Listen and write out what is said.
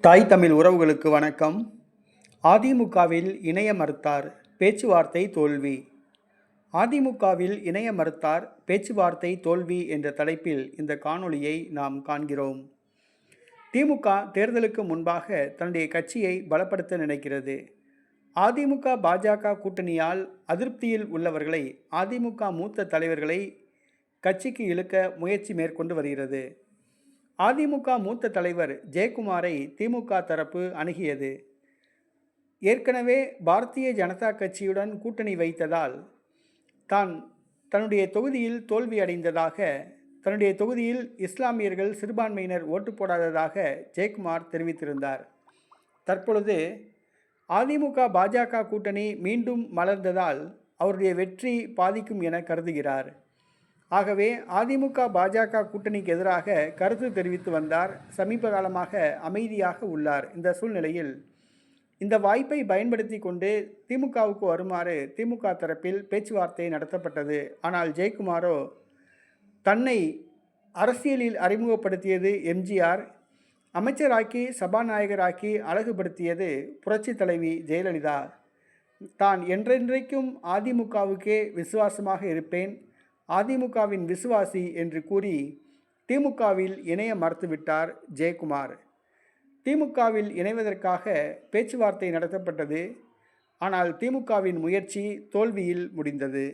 தாய் தமிழ் உறவுகளுக்கு வணக்கம். அதிமுகவில் இணைய மறுத்தார் பேச்சுவார்த்தை தோல்வி. அதிமுகவில் இணைய மறுத்தார் பேச்சுவார்த்தை தோல்வி என்ற தலைப்பில் இந்த காணொளியை நாம் காண்கிறோம். திமுக தேர்தலுக்கு முன்பாக தன்னுடைய கட்சியை பலப்படுத்த நினைக்கிறது. அதிமுக பாஜக கூட்டணியால் அதிருப்தியில் உள்ளவர்களை அதிமுக மூத்த தலைவர்களை கட்சிக்கு இழுக்க முயற்சி மேற்கொண்டு வருகிறது. அதிமுக மூத்த தலைவர் ஜெயக்குமாரை திமுக தரப்பு அணுகியது. ஏற்கனவே பாரதிய ஜனதா கட்சியுடன் கூட்டணி வைத்ததால் தான் தன்னுடைய தொகுதியில் தோல்வி அடைந்ததாக தன்னுடைய தொகுதியில் இஸ்லாமியர்கள் சிறுபான்மையினர் ஓட்டு போடாததாக ஜெயக்குமார் தெரிவித்திருந்தார். தற்பொழுது அதிமுக பாஜக கூட்டணி மீண்டும் மலர்ந்ததால் அவருடைய வெற்றி பாதிக்கும் என கருதுகிறார். ஆகவே அதிமுக பாஜக கூட்டணிக்கு எதிராக கருத்து தெரிவித்து வந்தார். சமீப காலமாக அமைதியாக உள்ளார். இந்த சூழ்நிலையில் இந்த வாய்ப்பை பயன்படுத்தி கொண்டு திமுகவுக்கு வருமாறு திமுக தரப்பில் பேச்சுவார்த்தை நடத்தப்பட்டது. ஆனால் ஜெயக்குமாரோ தன்னை அரசியலில் அறிமுகப்படுத்தியது எம்ஜிஆர் அமைச்சராக்கி சபாநாயகராக்கி அழகுபடுத்தியது புரட்சி தலைவி ஜெயலலிதா. தான் என்றென்றைக்கும் அதிமுகவுக்கே விசுவாசமாக இருப்பேன். அதிமுகவின் விசுவாசி என்று கூறி திமுகவில் இணைய மறுத்துவிட்டார் ஜெயக்குமார். திமுகவில் இணைவதற்காக பேச்சுவார்த்தை நடத்தப்பட்டது. ஆனால் திமுகவின் முயற்சி தோல்வியில் முடிந்தது.